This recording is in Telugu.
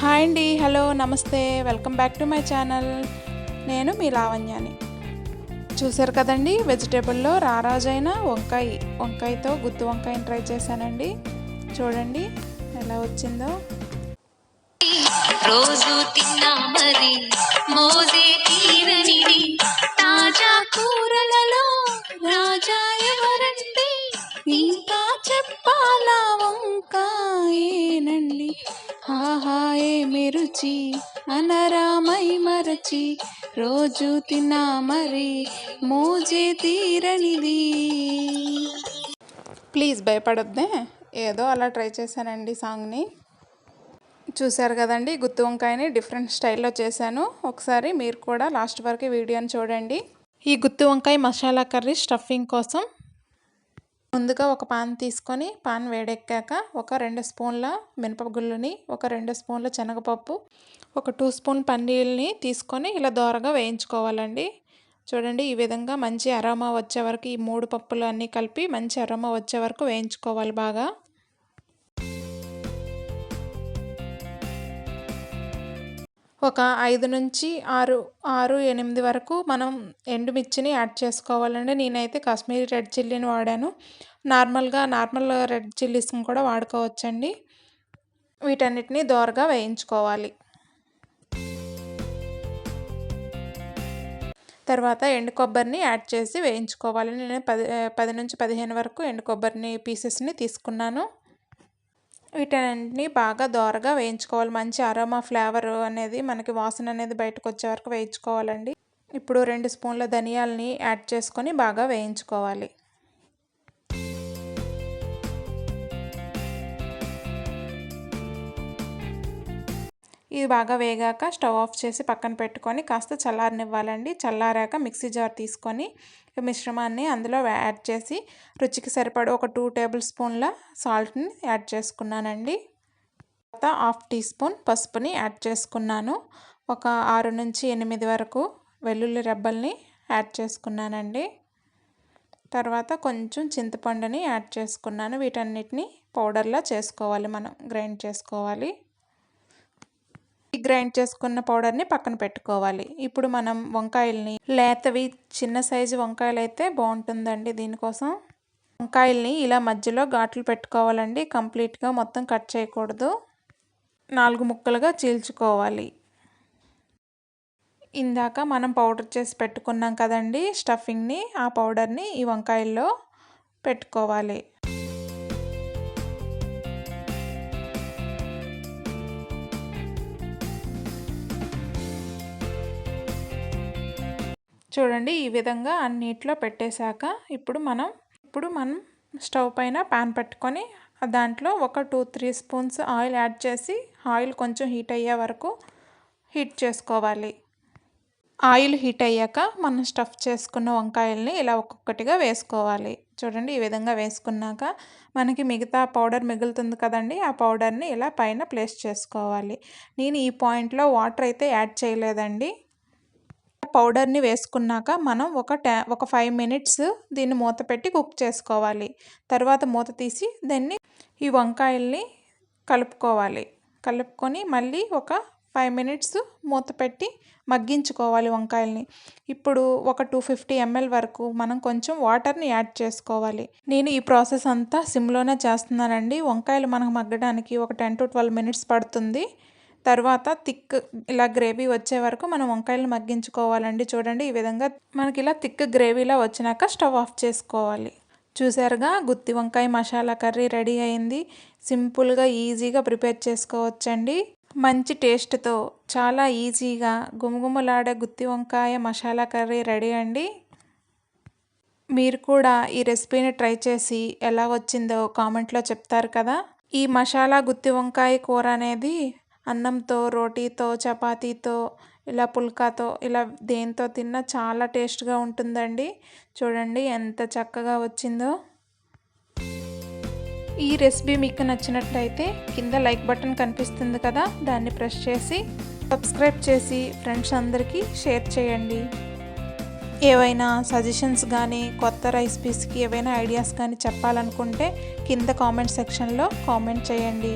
హాయ్ అండి hello namaste welcome back to my channel. నేను మీ లావణ్యాని. చూసారు కదండి వెజిటేబుల్లో రారాజైన వంకాయ వంకాయతో గుత్తి వంకాయని ట్రై చేశానండి. చూడండి ఎలా వచ్చిందో. రోజు తిన్నా మరి మోజే ఆహాయే మెరుచి అనరామై మరచి రోజు తిన్నా మరి మోజే తీరనిది. ప్లీజ్ భయపడొద్దే ఏదో అలా ట్రై చేశానండి సాంగ్ని. చూశారు కదండి గుత్తి వంకాయని డిఫరెంట్ స్టైల్లో చేశాను. ఒకసారి మీరు కూడా లాస్ట్ వరకు వీడియోని చూడండి. ఈ గుత్తి వంకాయ మసాలా కర్రీ స్టఫింగ్ కోసం ముందుగా ఒక పాన్ తీసుకొని పాన్ వేడెక్కాక ఒక రెండు స్పూన్ల మినపగుళ్ళుని ఒక రెండు స్పూన్ల శనగపప్పు ఒక టూ స్పూన్ పన్నీర్ని తీసుకొని ఇలా దోరగా వేయించుకోవాలండి. చూడండి ఈ విధంగా మంచి అరోమా వచ్చే వరకు ఈ మూడు పప్పులు అన్నీ కలిపి మంచి అరోమా వచ్చే వరకు వేయించుకోవాలి బాగా. ఒక ఐదు నుంచి ఆరు ఆరు ఎనిమిది వరకు మనం ఎండుమిర్చిని యాడ్ చేసుకోవాలండి. నేనైతే కాశ్మీరీ రెడ్ చిల్లీని వాడాను. నార్మల్గా నార్మల్ రెడ్ చిల్లీస్ని కూడా వాడుకోవచ్చండి. వీటన్నిటిని దోరగా వేయించుకోవాలి. తర్వాత ఎండు కొబ్బరిని యాడ్ చేసి వేయించుకోవాలి. నేను పది పది నుంచి పదిహేను వరకు ఎండు కొబ్బరిని పీసెస్ని తీసుకున్నాను. వీటన్నింటిని బాగా దోరగా వేయించుకోవాలి. మంచి అరోమా ఫ్లేవర్ అనేది మనకి వాసన అనేది బయటకు వచ్చే వరకు వేయించుకోవాలండి. ఇప్పుడు రెండు స్పూన్ల ధనియాలని యాడ్ చేసుకొని బాగా వేయించుకోవాలి. ఇది బాగా వేగాక స్టవ్ ఆఫ్ చేసి పక్కన పెట్టుకొని కాస్త చల్లారనివ్వాలండి. చల్లారాక మిక్సీ జార్ తీసుకొని మిశ్రమాన్ని అందులో యాడ్ చేసి రుచికి సరిపడ ఒక టూ టేబుల్ స్పూన్ల సాల్ట్ని యాడ్ చేసుకున్నానండి. తర్వాత హాఫ్ టీ స్పూన్ పసుపుని యాడ్ చేసుకున్నాను. ఒక ఆరు నుంచి ఎనిమిది వరకు వెల్లుల్లి రెబ్బల్ని యాడ్ చేసుకున్నానండి. తర్వాత కొంచెం చింతపండుని యాడ్ చేసుకున్నాను. వీటన్నిటిని పౌడర్లా చేసుకోవాలి మనం గ్రైండ్ చేసుకోవాలి. గ్రైండ్ చేసుకున్న పౌడర్ని పక్కన పెట్టుకోవాలి. ఇప్పుడు మనం వంకాయల్ని లేతవి చిన్న సైజు వంకాయలు అయితే బాగుంటుందండి దీనికోసం. వంకాయల్ని ఇలా మధ్యలో ఘాట్లు పెట్టుకోవాలండి. కంప్లీట్గా మొత్తం కట్ చేయకూడదు. నాలుగు ముక్కలుగా చీల్చుకోవాలి. ఇందాక మనం పౌడర్ చేసి పెట్టుకున్నాం కదండి స్టఫింగ్ని ఆ పౌడర్ని ఈ వంకాయల్లో పెట్టుకోవాలి. చూడండి ఈ విధంగా అన్నిట్లో పెట్టేశాక ఇప్పుడు మనం ఇప్పుడు మనం స్టవ్ పైన పాన్ పెట్టుకొని దాంట్లో ఒక two three spoons oil add చేసి ఆయిల్ కొంచెం హీట్ అయ్యే వరకు హీట్ చేసుకోవాలి. ఆయిల్ హీట్ అయ్యాక మనం స్టఫ్ చేసుకున్న వంకాయల్ని ఇలా ఒక్కొక్కటిగా వేసుకోవాలి. చూడండి ఈ విధంగా వేసుకున్నాక మనకి మిగతా పౌడర్ మిగులుతుంది కదండి ఆ పౌడర్ని ఇలా పైన ప్లేస్ చేసుకోవాలి. నేను ఈ పాయింట్లో వాటర్ అయితే యాడ్ చేయలేదండి. పౌడర్ని వేసుకున్నాక మనం ఒక టా ఒక ఫైవ్ మినిట్స్ దీన్ని మూత పెట్టి కుక్ చేసుకోవాలి. తర్వాత మూత తీసి దాన్ని ఈ వంకాయల్ని కలుపుకోవాలి. కలుపుకొని మళ్ళీ ఒక ఫైవ్ మినిట్స్ మూత పెట్టి మగ్గించుకోవాలి వంకాయల్ని. ఇప్పుడు ఒక టూ ఫిఫ్టీ ఎంఎల్ వరకు మనం కొంచెం వాటర్ని యాడ్ చేసుకోవాలి. నేను ఈ ప్రాసెస్ అంతా సిమ్లోనే చేస్తున్నానండి. వంకాయలు మనకు మగ్గడానికి ఒక టెన్ టు ట్వెల్వ్ మినిట్స్ పడుతుంది. తర్వాత థిక్ ఇలా గ్రేవీ వచ్చే వరకు మనం వంకాయలు మగ్గించుకోవాలండి. చూడండి ఈ విధంగా మనకి ఇలా థిక్ గ్రేవీలా వచ్చినాక స్టవ్ ఆఫ్ చేసుకోవాలి. చూసారుగా గుత్తి వంకాయ మసాలా కర్రీ రెడీ అయింది. సింపుల్గా ఈజీగా ప్రిపేర్ చేసుకోవచ్చండి. మంచి టేస్ట్తో చాలా ఈజీగా గుమగుమలాడే గుత్తి వంకాయ మసాలా కర్రీ రెడీ అండి. మీరు కూడా ఈ రెసిపీని ట్రై చేసి ఎలా వచ్చిందో కామెంట్లో చెప్తారు కదా. ఈ మసాలా గుత్తి వంకాయ కూర అనేది అన్నంతో రోటీతో చపాతీతో ఇలా పుల్కాతో ఇలా దేంతో తిన్నా చాలా టేస్ట్గా ఉంటుందండి. చూడండి ఎంత చక్కగా వచ్చిందో. ఈ రెసిపీ మీకు నచ్చినట్లయితే కింద లైక్ బటన్ కనిపిస్తుంది కదా దాన్ని ప్రెస్ చేసి సబ్స్క్రైబ్ చేసి ఫ్రెండ్స్ అందరికీ షేర్ చేయండి. ఏవైనా సజెషన్స్ కానీ కొత్త రెసిపీస్కి ఏవైనా ఐడియాస్ కానీ చెప్పాలనుకుంటే కింద కామెంట్ సెక్షన్లో కామెంట్ చేయండి.